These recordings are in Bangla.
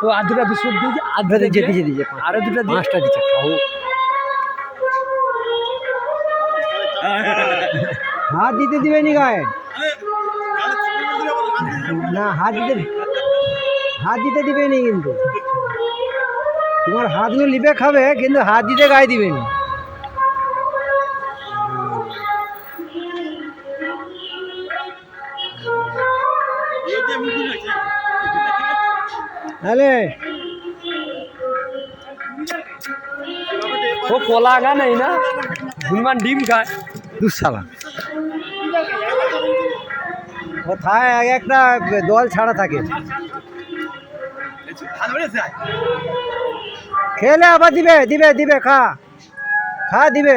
তো আর দুটা বিস্কুট দিয়েছে আর দুটা দিয়ে- দিয়েছে, দিয়েছে, আরও দুটা পাঁচটা দিচ্ছে খাও। হাত দিতে দিবে নি গায়ে? না হাত দিতে হাত দিতে দিবে নি কিন্তু। তোমার হাত হাতগুলো লিপে খাবে কিন্তু হাত দিতে গায়ে দিবে নি। হ্যালে ও কলা গা নেই না? হনুমান ডিম খায়। দুঃসালা কোথায় এক একটা দল ছাড়া থাকে। খেলে আবার দিবে দিবে দিবে খা। খা দিবে।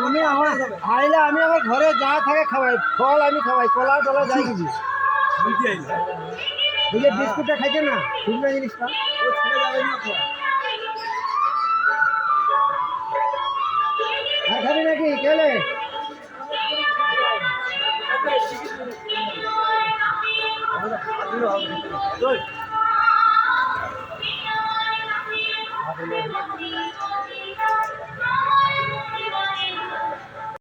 আমি আমার আইলে আমি আমার ঘরে যা থাকে খাওয়াই। ফল আমি খাওয়াই, কলা টলা যাই কিছু বুঝলে বিস্কুটটা খাইছে না? শুনবে জিনিসটা? আর খাবি নাকি? কেলে 我祈祷。